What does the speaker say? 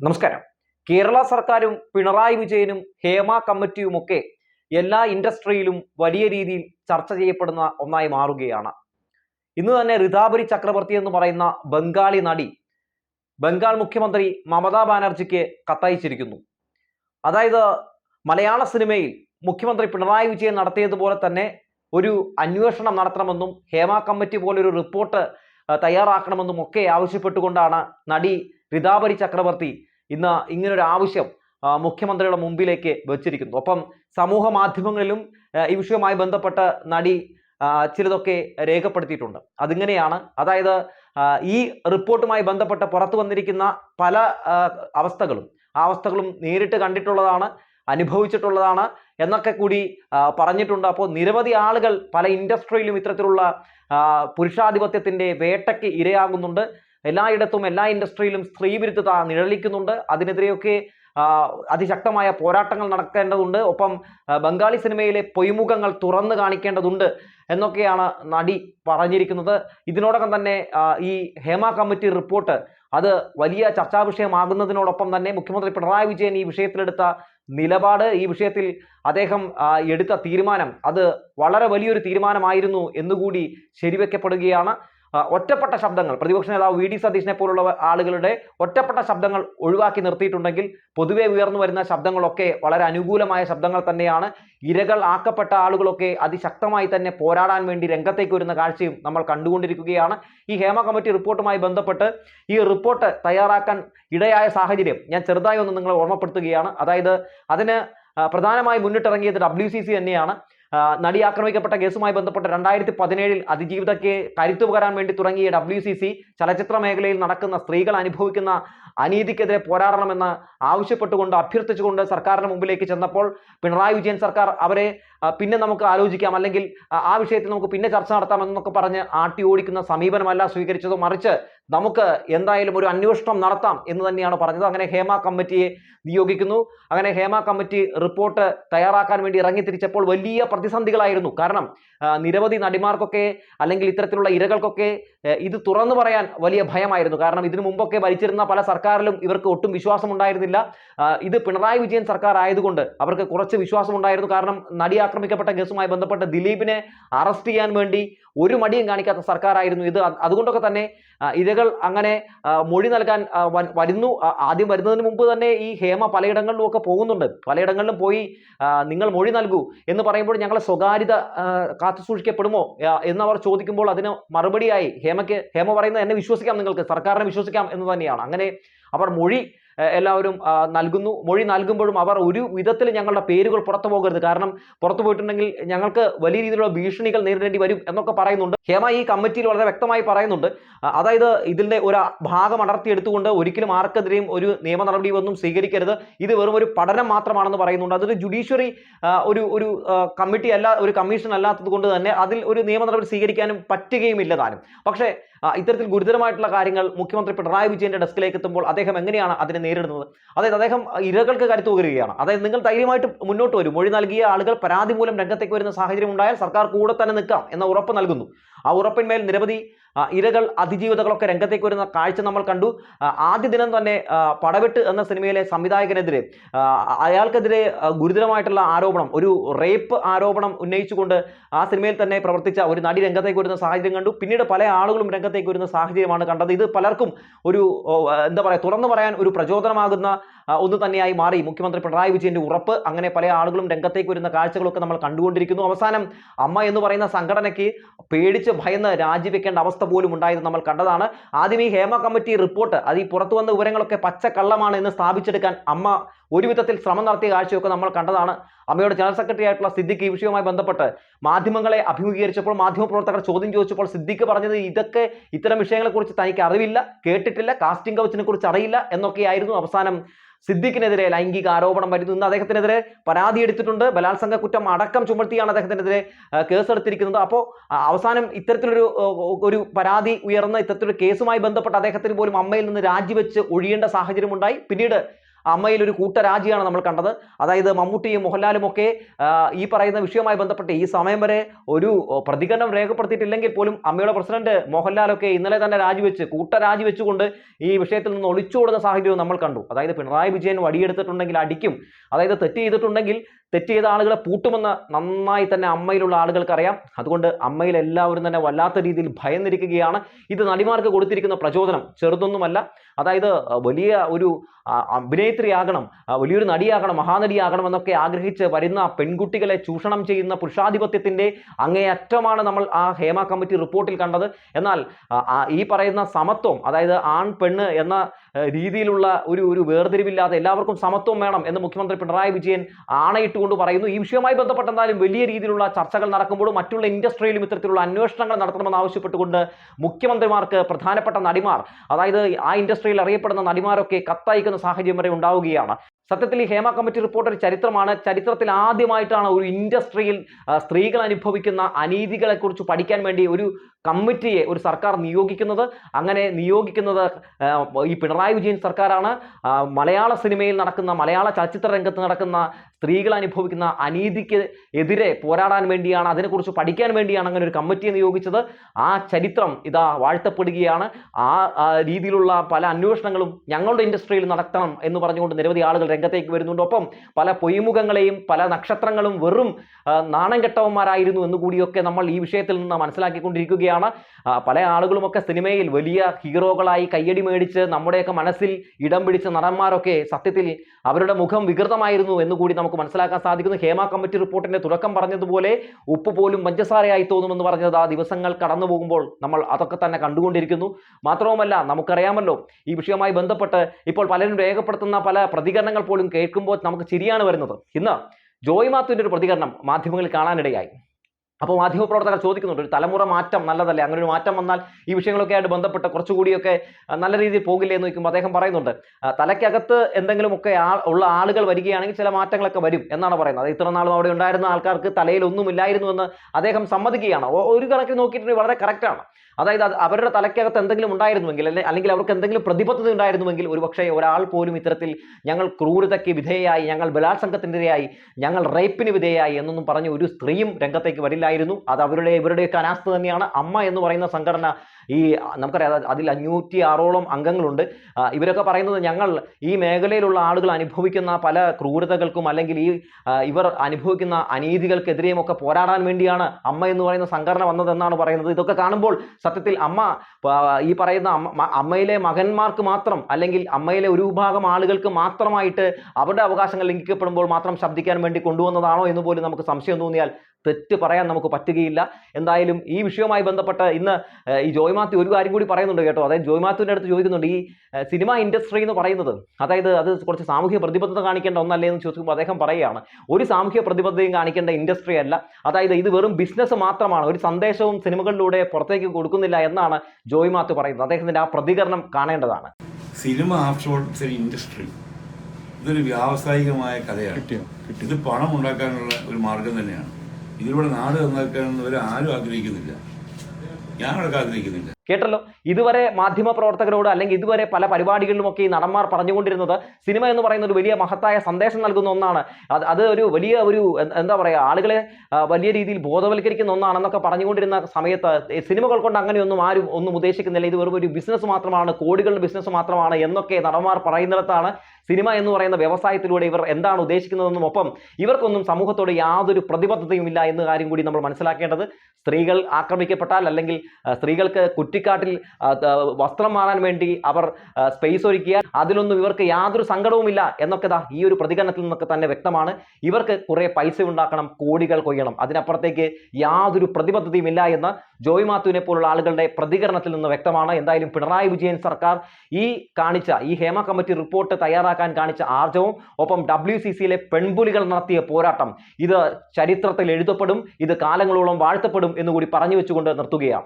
നമസ്കാരം. കേരള സർക്കാരും പിണറായി വിജയനും ഹേമ കമ്മിറ്റിയുമൊക്കെ എല്ലാ ഇൻഡസ്ട്രിയിലും വലിയ രീതിയിൽ ചർച്ച ചെയ്യപ്പെടുന്ന ഒന്നായി മാറുകയാണ്. ഇന്ന് തന്നെ റിതാബരി ചക്രവർത്തി എന്ന് പറയുന്ന ബംഗാളി നടി ബംഗാൾ മുഖ്യമന്ത്രി മമതാ ബാനർജിക്ക് കത്തയച്ചിരിക്കുന്നു. അതായത് മലയാള സിനിമയിൽ മുഖ്യമന്ത്രി പിണറായി വിജയൻ നടത്തിയതുപോലെ തന്നെ ഒരു അന്വേഷണം നടത്തണമെന്നും ഹേമ കമ്മിറ്റി പോലൊരു റിപ്പോർട്ട് തയ്യാറാക്കണമെന്നും ഒക്കെ ആവശ്യപ്പെട്ടുകൊണ്ടാണ് നടി റിതാബരി ചക്രവർത്തി ഇന്ന് ഇങ്ങനൊരു ആവശ്യം മുഖ്യമന്ത്രിയുടെ മുമ്പിലേക്ക് വച്ചിരിക്കുന്നു. ഒപ്പം സമൂഹ മാധ്യമങ്ങളിലും ഈ വിഷയവുമായി ബന്ധപ്പെട്ട നടി ചിലതൊക്കെ രേഖപ്പെടുത്തിയിട്ടുണ്ട്. അതിങ്ങനെയാണ് അതായത് ഈ റിപ്പോർട്ടുമായി ബന്ധപ്പെട്ട് പുറത്തു വന്നിരിക്കുന്ന പല അവസ്ഥകളും ആ അവസ്ഥകളും നേരിട്ട് കണ്ടിട്ടുള്ളതാണ് അനുഭവിച്ചിട്ടുള്ളതാണ് എന്നൊക്കെ കൂടി പറഞ്ഞിട്ടുണ്ട്. അപ്പോൾ നിരവധി ആളുകൾ പല ഇൻഡസ്ട്രിയിലും ഇത്തരത്തിലുള്ള പുരുഷാധിപത്യത്തിന്റെ വേട്ടയ്ക്ക് ഇരയാകുന്നുണ്ട്. എല്ലായിടത്തും എല്ലാ ഇൻഡസ്ട്രിയിലും സ്ത്രീവിരുദ്ധത നിഴലിക്കുന്നുണ്ട്. അതിനെതിരെയൊക്കെ അതിശക്തമായ പോരാട്ടങ്ങൾ നടക്കേണ്ടതുണ്ട്. ഒപ്പം ബംഗാളി സിനിമയിലെ പൊയ്മുഖങ്ങൾ തുറന്നു കാണിക്കേണ്ടതുണ്ട് എന്നൊക്കെയാണ് നടി പറഞ്ഞിരിക്കുന്നത്. ഇതിനോടകം തന്നെ ഈ ഹേമ കമ്മിറ്റി റിപ്പോർട്ട് അത് വലിയ ചർച്ചാ വിഷയമാകുന്നതിനോടൊപ്പം തന്നെ മുഖ്യമന്ത്രി പിണറായി വിജയൻ ഈ വിഷയത്തിലെടുത്ത നിലപാട് ഈ വിഷയത്തിൽ അദ്ദേഹം എടുത്ത തീരുമാനം അത് വളരെ വലിയൊരു തീരുമാനമായിരുന്നു എന്നുകൂടി ശരിവെക്കപ്പെടുകയാണ്. ഒറ്റപ്പെട്ട ശബ്ദങ്ങൾ. പ്രതിപക്ഷ നേതാവ് വി ഡി സതീഷിനെ പോലുള്ള ആളുകളുടെ ഒറ്റപ്പെട്ട ശബ്ദങ്ങൾ ഒഴിവാക്കി നിർത്തിയിട്ടുണ്ടെങ്കിൽ പൊതുവെ ഉയർന്നു വരുന്ന ശബ്ദങ്ങളൊക്കെ വളരെ അനുകൂലമായ ശബ്ദങ്ങൾ തന്നെയാണ്. ഇരകൾ ആക്കപ്പെട്ട ആളുകളൊക്കെ അതിശക്തമായി തന്നെ പോരാടാൻ വേണ്ടി രംഗത്തേക്ക് വരുന്ന കാഴ്ചയും നമ്മൾ കണ്ടുകൊണ്ടിരിക്കുകയാണ്. ഈ ഹേമ കമ്മിറ്റി റിപ്പോർട്ടുമായി ബന്ധപ്പെട്ട് ഈ റിപ്പോർട്ട് തയ്യാറാക്കാൻ ഇടയായ സാഹചര്യം ഞാൻ ചെറുതായി ഒന്ന് നിങ്ങളെ ഓർമ്മപ്പെടുത്തുകയാണ്. അതായത് അതിന് പ്രധാനമായി മുന്നിട്ടിറങ്ങിയത് ഡബ്ല്യു സി സി തന്നെയാണ്. നടി ആക്രമിക്കപ്പെട്ട കേസുമായി ബന്ധപ്പെട്ട് രണ്ടായിരത്തി പതിനേഴിൽ അതിജീവിതയ്ക്ക് കരുത്തു പകരാൻ വേണ്ടി തുടങ്ങിയ ഡബ്ല്യു സി സി ചലച്ചിത്ര മേഖലയിൽ നടക്കുന്ന സ്ത്രീകൾ അനുഭവിക്കുന്ന അനീതിക്കെതിരെ പോരാടണമെന്ന് ആവശ്യപ്പെട്ടുകൊണ്ട് അഭ്യർത്ഥിച്ചുകൊണ്ട് സർക്കാരിന് മുമ്പിലേക്ക് ചെന്നപ്പോൾ പിണറായി വിജയൻ സർക്കാർ അവരെ പിന്നെ നമുക്ക് ആലോചിക്കാം. അല്ലെങ്കിൽ ആ, വിഷയത്തിൽ നമുക്ക് പിന്നെ ചർച്ച നടത്താം എന്നൊക്കെ പറഞ്ഞ് ആട്ടി ഓടിക്കുന്ന സമീപനമല്ല സ്വീകരിച്ചത്. മറിച്ച് നമുക്ക് എന്തായാലും ഒരു അന്വേഷണം നടത്താം എന്ന് തന്നെയാണ് പറഞ്ഞത്. അങ്ങനെ ഹേമ കമ്മിറ്റിയെ നിയോഗിക്കുന്നു. അങ്ങനെ ഹേമ കമ്മിറ്റി റിപ്പോർട്ട് തയ്യാറാക്കാൻ വേണ്ടി ഇറങ്ങിത്തിരിച്ചപ്പോൾ വലിയ പ്രതിസന്ധികളായിരുന്നു. കാരണം നിരവധി നടിമാർക്കൊക്കെ അല്ലെങ്കിൽ ഇത്തരത്തിലുള്ള ഇരകൾക്കൊക്കെ ഇത് തുറന്നു പറയാൻ വലിയ ഭയമായിരുന്നു. കാരണം ഇതിനു മുമ്പൊക്കെ ഭരിച്ചിരുന്ന പല സർക്കാരിലും ഇവർക്ക് ഒട്ടും വിശ്വാസം ഉണ്ടായിരുന്നില്ല ഇത് പിണറായി വിജയൻ സർക്കാർ ആയതുകൊണ്ട് അവർക്ക് കുറച്ച് വിശ്വാസം ഉണ്ടായിരുന്നു കാരണം നടി ആക്രമിക്കപ്പെട്ട കേസുമായി ബന്ധപ്പെട്ട് ദിലീപിനെ അറസ്റ്റ് ചെയ്യാൻ വേണ്ടി ഒരു മടിയും കാണിക്കാത്ത സർക്കാരായിരുന്നു ഇത്. അതുകൊണ്ടൊക്കെ തന്നെ ഇരകൾ അങ്ങനെ മൊഴി നൽകാൻ വരുന്നു. ആദ്യം വരുന്നതിന് മുമ്പ് തന്നെ ഈ ഹേമ പലയിടങ്ങളിലും ഒക്കെ പോകുന്നുണ്ട്. പലയിടങ്ങളിലും പോയി നിങ്ങൾ മൊഴി നൽകൂ എന്ന് പറയുമ്പോൾ ഞങ്ങളെ സ്വകാര്യത കാത്തു സൂക്ഷിക്കപ്പെടുമോ? എന്ന് അവർ ചോദിക്കുമ്പോൾ അതിന് മറുപടിയായി. ഹേമയ്ക്ക് ഹേമ പറയുന്നത് എന്നെ വിശ്വസിക്കാം നിങ്ങൾക്ക് സർക്കാരിനെ വിശ്വസിക്കാം എന്ന് തന്നെയാണ്. അങ്ങനെ അവർ മൊഴി എല്ലാവരും നൽകുന്നു. മൊഴി നൽകുമ്പോഴും അവർ ഒരു വിധത്തിൽ ഞങ്ങളുടെ പേരുകൾ പുറത്തു പോകരുത്. കാരണം പുറത്തു പോയിട്ടുണ്ടെങ്കിൽ ഞങ്ങൾക്ക് വലിയ രീതിയിലുള്ള ഭീഷണികൾ നേരിടേണ്ടി വരും എന്നൊക്കെ പറയുന്നുണ്ട്. ഹേമ ഈ കമ്മിറ്റിയിൽ വളരെ വ്യക്തമായി പറയുന്നുണ്ട്. അതായത് ഇതിന്റെ ഒരു ഭാഗം അടർത്തിയെടുത്തുകൊണ്ട് ഒരിക്കലും ആർക്കെതിരെയും ഒരു നിയമ നടപടി ഒന്നും സ്വീകരിക്കരുത്. ഇത് വെറും ഒരു പഠനം മാത്രമാണെന്ന് പറയുന്നുണ്ട്. അതൊരു ജുഡീഷ്യറി ഒരു ഒരു കമ്മിറ്റി അല്ല ഒരു കമ്മീഷൻ അല്ലാത്തത് കൊണ്ട് തന്നെ അതിൽ ഒരു നിയമ നടപടി സ്വീകരിക്കാനും പറ്റുകയുമില്ല താനും. പക്ഷേ ഇത്തരത്തിൽ ഗുരുതരമായിട്ടുള്ള കാര്യങ്ങൾ മുഖ്യമന്ത്രി പിണറായി വിജയന്റെ ഡെസ്കിലേക്ക് എത്തുമ്പോൾ അദ്ദേഹം എങ്ങനെയാണ് അതിനെ നേരിടുന്നത്? അതായത് അദ്ദേഹം ഇരകൾക്ക് കരുത്തു പകരുകയാണ് അതായത് നിങ്ങൾ ധൈര്യമായിട്ട് മുന്നോട്ട് വരും. മൊഴി നൽകിയ ആളുകൾ പരാതി മൂലം രംഗത്തേക്ക് വരുന്ന സാഹചര്യം ഉണ്ടായാൽ സർക്കാർ കൂടെ തന്നെ നിൽക്കാം എന്ന ഉറപ്പ് നൽകുന്നു. ആ ഉറപ്പിന്മേൽ നിരവധി ഇരകൾ അതിജീവിതകളൊക്കെ രംഗത്തേക്ക് വരുന്ന കാഴ്ച നമ്മൾ കണ്ടു. ആദ്യ ദിനം തന്നെ പടവെട്ട് എന്ന സിനിമയിലെ സംവിധായകനെതിരെ അയാൾക്കെതിരെ ഗുരുതരമായിട്ടുള്ള ആരോപണം ഒരു റേപ്പ് ആരോപണം ഉന്നയിച്ചുകൊണ്ട് ആ സിനിമയിൽ തന്നെ പ്രവർത്തിച്ച ഒരു നടി രംഗത്തേക്ക് വരുന്ന സാഹചര്യം കണ്ടു. പിന്നീട് പല ആളുകളും രംഗത്തേക്ക് വരുന്ന സാഹചര്യമാണ് കണ്ടത്. ഇത് പലർക്കും ഒരു എന്താ പറയുക തുറന്നു പറയാൻ ഒരു പ്രചോദനമാകുന്ന ഒന്ന് തന്നെയായി മാറി. മുഖ്യമന്ത്രി പിണറായി വിജയന്റെ ഉറപ്പ് അങ്ങനെ പല ആളുകളും രംഗത്തേക്ക് വരുന്ന കാഴ്ചകളൊക്കെ നമ്മൾ കണ്ടുകൊണ്ടിരിക്കുന്നു. അവസാനം അമ്മ എന്ന് പറയുന്ന സംഘടനയ്ക്ക് പേടിച്ച് ഭയന്ന് രാജിവെക്കേണ്ട അവസ്ഥ പോലും ഉണ്ടായത് നമ്മൾ കണ്ടതാണ്. ആദ്യം ഈ ഹേമ കമ്മിറ്റി റിപ്പോർട്ട് അത് ഈ പുറത്തു വന്ന വിവരങ്ങളൊക്കെ പച്ചക്കള്ളമാണ് എന്ന് സ്ഥാപിച്ചെടുക്കാൻ അമ്മ ഒരുവിധത്തിൽ ശ്രമം നടത്തിയ കാഴ്ചയൊക്കെ നമ്മൾ കണ്ടതാണ്. അമ്മയുടെ ജനറൽ സെക്രട്ടറി ആയിട്ടുള്ള സിദ്ദിഖ് ഈ വിഷയവുമായി ബന്ധപ്പെട്ട് മാധ്യമങ്ങളെ അഭിമുഖീകരിച്ചപ്പോൾ മാധ്യമപ്രവർത്തകർ ചോദ്യം ചോദിച്ചപ്പോൾ സിദ്ദിഖ് പറഞ്ഞത് ഇതൊക്കെ ഇത്തരം വിഷയങ്ങളെക്കുറിച്ച് തനിക്ക് അറിവില്ല കേട്ടിട്ടില്ല കാസ്റ്റിംഗ് കൗച്ചിനെ കുറിച്ച് അറിയില്ല എന്നൊക്കെയായിരുന്നു അവസാനം സിദ്ദിഖിനെതിരെ ലൈംഗിക ആരോപണം വരുന്നു. ഇന്ന് അദ്ദേഹത്തിനെതിരെ പരാതി എടുത്തിട്ടുണ്ട്. ബലാത്സംഗ കുറ്റം അടക്കം ചുമത്തിയാണ് അദ്ദേഹത്തിനെതിരെ കേസെടുത്തിരിക്കുന്നത്. അപ്പോൾ അവസാനം ഇത്തരത്തിലൊരു ഒരു പരാതി ഉയർന്ന ഇത്തരത്തിലൊരു കേസുമായി ബന്ധപ്പെട്ട് അദ്ദേഹത്തിന് പോലും അമ്മയിൽ നിന്ന് രാജിവെച്ച് ഒഴിയേണ്ട സാഹചര്യമുണ്ടായി. പിന്നീട് അമ്മയിൽ ഒരു കൂട്ടരാജിയാണ് നമ്മൾ കണ്ടത്. അതായത് മമ്മൂട്ടിയും മോഹൻലാലും ഒക്കെ ഈ പറയുന്ന വിഷയവുമായി ബന്ധപ്പെട്ട് ഈ സമയം വരെ ഒരു പ്രതികരണം രേഖപ്പെടുത്തിയിട്ടില്ലെങ്കിൽ പോലും അമ്മയുടെ പ്രസിഡന്റ് മോഹൻലാലൊക്കെ ഇന്നലെ തന്നെ രാജിവെച്ച് കൂട്ടരാജി വെച്ചുകൊണ്ട് ഈ വിഷയത്തിൽ നിന്ന് ഒളിച്ചോടുന്ന സാഹചര്യവും നമ്മൾ കണ്ടു. അതായത് പിണറായി വിജയൻ വടിയെടുത്തിട്ടുണ്ടെങ്കിൽ അടിക്കും. അതായത് തെറ്റ് ചെയ്തിട്ടുണ്ടെങ്കിൽ തെറ്റ് ചെയ്ത ആളുകളെ പൂട്ടുമെന്ന് നന്നായി തന്നെ അമ്മയിലുള്ള ആളുകൾക്ക് അറിയാം അതുകൊണ്ട് അമ്മയിൽ എല്ലാവരും തന്നെ വല്ലാത്ത രീതിയിൽ ഭയന്നിരിക്കുകയാണ്. ഇത് നടിമാർക്ക് കൊടുത്തിരിക്കുന്ന പ്രചോദനം ചെറുതൊന്നുമല്ല. അതായത് വലിയ ഒരു അഭിനേത്രിയാകണം വലിയൊരു നടിയാകണം മഹാനടിയാകണം എന്നൊക്കെ ആഗ്രഹിച്ച് വരുന്ന പെൺകുട്ടികളെ ചൂഷണം ചെയ്യുന്ന പുരുഷാധിപത്യത്തിന്റെ അങ്ങേയറ്റമാണ് നമ്മൾ ആ ഹേമ കമ്മിറ്റി റിപ്പോർട്ടിൽ കണ്ടത്. എന്നാൽ ഈ പറയുന്ന സമത്വം അതായത് ആൺ പെണ്ണ് എന്ന രീതിയിലുള്ള ഒരു ഒരു വേർതിരിവില്ലാതെ എല്ലാവർക്കും സമത്വം വേണം എന്ന് മുഖ്യമന്ത്രി പിണറായി വിജയൻ ആണയിട്ടുകൊണ്ട് പറയുന്നു. ഈ വിഷയവുമായി ബന്ധപ്പെട്ട് എന്തായാലും വലിയ രീതിയിലുള്ള ചർച്ചകൾ നടക്കുമ്പോഴും മറ്റുള്ള ഇൻഡസ്ട്രിയിലും ഇത്തരത്തിലുള്ള അന്വേഷണങ്ങൾ നടത്തണമെന്ന് ആവശ്യപ്പെട്ടുകൊണ്ട് മുഖ്യമന്ത്രിമാർക്ക് പ്രധാനപ്പെട്ട നടിമാർ അതായത് ആ ഇൻഡസ്ട്രിയിൽ അറിയപ്പെടുന്ന നടിമാരൊക്കെ കത്തയക്കുന്ന സാഹചര്യം വരെ ഉണ്ടാവുകയാണ്. സത്യത്തിൽ ഈ ഹേമ കമ്മിറ്റി റിപ്പോർട്ട് ഒരു ചരിത്രമാണ്. ചരിത്രത്തിൽ ആദ്യമായിട്ടാണ് ഒരു ഇൻഡസ്ട്രിയിൽ സ്ത്രീകൾ അനുഭവിക്കുന്ന അനീതികളെക്കുറിച്ച് പഠിക്കാൻ വേണ്ടി ഒരു കമ്മിറ്റിയെ ഒരു സർക്കാർ നിയോഗിക്കുന്നത്. അങ്ങനെ നിയോഗിക്കുന്നത് ഈ പിണറായി വിജയൻ സർക്കാരാണ്. മലയാള സിനിമയിൽ നടക്കുന്ന മലയാള ചലച്ചിത്ര രംഗത്ത് നടക്കുന്ന സ്ത്രീകൾ അനുഭവിക്കുന്ന അനീതിക്ക് എതിരെ പോരാടാൻ വേണ്ടിയാണ് അതിനെക്കുറിച്ച് പഠിക്കാൻ വേണ്ടിയാണ് അങ്ങനെ ഒരു കമ്മിറ്റിയെ നിയോഗിച്ചത്. ആ ചരിത്രം ഇതാ വാഴ്ത്തപ്പെടുകയാണ്. ആ, രീതിയിലുള്ള പല അന്വേഷണങ്ങളും ഞങ്ങളുടെ ഇൻഡസ്ട്രിയിൽ നടത്തണം എന്ന് പറഞ്ഞുകൊണ്ട് നിരവധി ആളുകൾ രംഗത്തേക്ക് വരുന്നുണ്ട്. ഒപ്പം പല പൊയ്മുഖങ്ങളെയും പല നക്ഷത്രങ്ങളും വെറും നാണംകെട്ടവന്മാരായിരുന്നു നാണം കെട്ടവന്മാരായിരുന്നു എന്ന് കൂടിയൊക്കെ നമ്മൾ ഈ വിഷയത്തിൽ നിന്ന് മനസ്സിലാക്കിക്കൊണ്ടിരിക്കുകയാണ്. പല ആളുകളുമൊക്കെ സിനിമയിൽ വലിയ ഹീറോകളായി കയ്യടി മേടിച്ച് നമ്മുടെയൊക്കെ മനസ്സിൽ ഇടം പിടിച്ച നടന്മാരൊക്കെ സത്യത്തിൽ അവരുടെ മുഖം വികൃതമായിരുന്നു എന്ന് കൂടി നമുക്ക് മനസ്സിലാക്കാൻ സാധിക്കുന്നു. ഹേമ കമ്മിറ്റി റിപ്പോർട്ടിന്റെ തുടക്കം പറഞ്ഞതുപോലെ ഉപ്പ് പോലും പഞ്ചസാരയായി തോന്നുമെന്ന് പറഞ്ഞത് ആ ദിവസങ്ങൾ കടന്നു പോകുമ്പോൾ നമ്മൾ അതൊക്കെ തന്നെ കണ്ടുകൊണ്ടിരിക്കുന്നു. മാത്രവുമല്ല നമുക്കറിയാമല്ലോ ഈ വിഷയവുമായി ബന്ധപ്പെട്ട് ഇപ്പോൾ പലരും രേഖപ്പെടുത്തുന്ന പല പ്രതികരണങ്ങൾ പോലും കേൾക്കുമ്പോൾ നമുക്ക് ചിരിയാണ് വരുന്നത്. ഇന്ന് ജോയ് മാത്തുവിന്റെ ഒരു പ്രതികരണം മാധ്യമങ്ങളിൽ കാണാനിടയായി. അപ്പോൾ മാധ്യമപ്രവർത്തകർ ചോദിക്കുന്നുണ്ട് ഒരു തലമുറ മാറ്റം നല്ലതല്ലേ? അങ്ങനെ ഒരു മാറ്റം വന്നാൽ ഈ വിഷയങ്ങളൊക്കെ ആയിട്ട് ബന്ധപ്പെട്ട് കുറച്ചുകൂടിയൊക്കെ നല്ല രീതിയിൽ പോകില്ലേ? എന്ന് ചോദിക്കുമ്പോൾ അദ്ദേഹം പറയുന്നുണ്ട് തലയ്ക്കകത്ത് എന്തെങ്കിലുമൊക്കെ ആ ഉള്ള ആളുകൾ വരികയാണെങ്കിൽ ചില മാറ്റങ്ങളൊക്കെ വരും എന്നാണ് പറയുന്നത്. അത് ഇത്ര നാളും അവിടെ ഉണ്ടായിരുന്ന ആൾക്കാർക്ക് തലയിൽ ഒന്നുമില്ലായിരുന്നു എന്ന് അദ്ദേഹം സമ്മതിക്കുകയാണ്. ഒരു കണക്കിൽ നോക്കിയിട്ടുണ്ടെങ്കിൽ വളരെ കറക്റ്റാണ് അതായത് അത് അവരുടെ തലയ്ക്കകത്ത് എന്തെങ്കിലും ഉണ്ടായിരുന്നുവെങ്കിൽ അല്ലെ അല്ലെങ്കിൽ അവർക്ക് എന്തെങ്കിലും പ്രതിബദ്ധത ഉണ്ടായിരുന്നുവെങ്കിൽ ഒരുപക്ഷെ ഒരാൾ പോലും ഇത്തരത്തിൽ ഞങ്ങൾ ക്രൂരതയ്ക്ക് വിധേയായി ഞങ്ങൾ ബലാത്സംഗത്തിനിരയായി ഞങ്ങൾ റേപ്പിന് വിധേയായി എന്നൊന്നും പറഞ്ഞ് ഒരു സ്ത്രീയും രംഗത്തേക്ക് വരില്ലായിരുന്നു അത് അവരുടെ ഇവരുടെയൊക്കെ അനാസ്ഥ തന്നെയാണ്. അമ്മ എന്ന് പറയുന്ന സംഘടന ഈ നമുക്കറിയാം അതിൽ അഞ്ഞൂറ്റി ആറോളം അംഗങ്ങളുണ്ട് ഇവരൊക്കെ പറയുന്നത് ഞങ്ങൾ ഈ മേഖലയിലുള്ള ആളുകൾ അനുഭവിക്കുന്ന പല ക്രൂരതകൾക്കും അല്ലെങ്കിൽ ഈ ഇവർ അനുഭവിക്കുന്ന അനീതികൾക്കെതിരെയും ഒക്കെ പോരാടാൻ വേണ്ടിയാണ് അമ്മ എന്ന് പറയുന്ന സംഘടന വന്നതെന്നാണ് പറയുന്നത്. ഇതൊക്കെ കാണുമ്പോൾ സത്യത്തിൽ അമ്മ ഈ പറയുന്ന അമ്മയിലെ മകന്മാർക്ക് മാത്രം അല്ലെങ്കിൽ അമ്മയിലെ ഒരു വിഭാഗം ആളുകൾക്ക് മാത്രമായിട്ട് അവരുടെ അവകാശങ്ങൾ ലംഘിക്കപ്പെടുമ്പോൾ മാത്രം ശബ്ദിക്കാൻ വേണ്ടി കൊണ്ടുവന്നതാണോ എന്ന് പോലും നമുക്ക് സംശയം തോന്നിയാൽ തെറ്റ് പറയാൻ നമുക്ക് പറ്റുകയില്ല. എന്തായാലും ഈ വിഷയവുമായി ബന്ധപ്പെട്ട് ഇന്ന് ഈ ജോയ് മാത്യു ഒരു കാര്യം കൂടി പറയുന്നുണ്ട് കേട്ടോ. അതായത് ജോയ് മാത്യുവിന്റെ അടുത്ത് ചോദിക്കുന്നുണ്ട് ഈ സിനിമ ഇൻഡസ്ട്രി എന്ന് പറയുന്നത് അതായത് അത് കുറച്ച് സാമൂഹ്യ പ്രതിബദ്ധത കാണിക്കേണ്ട ഒന്നല്ലേ എന്ന് ചോദിക്കുമ്പോൾ അദ്ദേഹം പറയുകയാണ് ഒരു സാമൂഹ്യ പ്രതിബദ്ധതയും കാണിക്കേണ്ട ഇൻഡസ്ട്രി അല്ല. അതായത് ഇത് വെറും ബിസിനസ് മാത്രമാണ് ഒരു സന്ദേശവും സിനിമകളിലൂടെ പുറത്തേക്ക് കൊടുക്കുന്നില്ല എന്നാണ് ജോയ് മാത്യു പറയുന്നത്. അദ്ദേഹത്തിന്റെ ആ പ്രതികരണം കാണേണ്ടതാണ്. Cinema after all it's industry. ഇതൊരു വ്യാവസായികമായ കഥയാണ്. ഇത് പണം ഉണ്ടാക്കാനുള്ള ഒരു മാർഗം തന്നെയാണ്. ഇതിലൂടെ നാട് നന്നാക്കാൻ നന്നാക്കാനൊന്നും ആരും ആഗ്രഹിക്കുന്നില്ല. ഞാനൊക്കെ ആഗ്രഹിക്കുന്നില്ല. കേട്ടല്ലോ? ഇതുവരെ മാധ്യമ പ്രവർത്തകരോട് അല്ലെങ്കിൽ ഇതുവരെ പല പരിപാടികളിലുമൊക്കെ ഈ നടന്മാർ പറഞ്ഞുകൊണ്ടിരുന്നത് സിനിമ എന്ന് പറയുന്ന ഒരു വലിയ മഹത്തായ സന്ദേശം നൽകുന്ന ഒന്നാണ്. അത് അത് ഒരു വലിയ ഒരു എന്താ പറയുക ആളുകളെ വലിയ രീതിയിൽ ബോധവൽക്കരിക്കുന്ന ഒന്നാണെന്നൊക്കെ പറഞ്ഞുകൊണ്ടിരുന്ന സമയത്ത് സിനിമകൾ കൊണ്ട് അങ്ങനെയൊന്നും ആരും ഒന്നും ഉദ്ദേശിക്കുന്നില്ല. ഇത് വെറും ഒരു ബിസിനസ് മാത്രമാണ് കോടികളുടെ ബിസിനസ് മാത്രമാണ് എന്നൊക്കെ നടന്മാർ പറയുന്നിടത്താണ് സിനിമ എന്ന് പറയുന്ന വ്യവസായത്തിലൂടെ ഇവർ എന്താണ് ഉദ്ദേശിക്കുന്നതെന്നും ഒപ്പം ഇവർക്കൊന്നും സമൂഹത്തോട് യാതൊരു പ്രതിബദ്ധതയും ഇല്ല എന്ന കാര്യം കൂടി നമ്മൾ മനസ്സിലാക്കേണ്ടത്. സ്ത്രീകൾ ആക്രമിക്കപ്പെട്ടാൽ അല്ലെങ്കിൽ സ്ത്രീകൾക്ക് കുറ്റിക്കാട്ടിൽ ത- വസ്ത്രം മാറാൻ വേണ്ടി അവർ സ്പേസ് ഒരുക്കിയ അതിലൊന്നും ഇവർക്ക് യാതൊരു സങ്കടവുമില്ല എന്നൊക്കെ ദാ ഈ ഒരു പ്രതികരണത്തിൽ നിന്നൊക്കെ തന്നെ വ്യക്തമാണ്. ഇവർക്ക് കുറെ പൈസ ഉണ്ടാക്കണം കോടികൾ കൊയ്യണം. അതിനപ്പുറത്തേക്ക് യാതൊരു പ്രതിബദ്ധതയും ഇല്ല എന്ന് ജോയ് മാത്തുവിനെ പോലുള്ള ആളുകളുടെ പ്രതികരണത്തിൽ നിന്ന് വ്യക്തമാണ്. എന്തായാലും പിണറായി വിജയൻ സർക്കാർ ഈ കാണിച്ച ഈ ഹേമ കമ്മിറ്റി റിപ്പോർട്ട് തയ്യാറാക്കാൻ കാണിച്ച ആർജവും ഒപ്പം ഡബ്ല്യു സി സിയിലെ പെൺപുലികൾ നടത്തിയ പോരാട്ടം ഇത് ചരിത്രത്തിൽ എഴുതപ്പെടും ഇത് കാലങ്ങളോളം വാഴ്ത്തപ്പെടും എന്നുകൂടി പറഞ്ഞു വെച്ചുകൊണ്ട് നിർത്തുകയാണ്.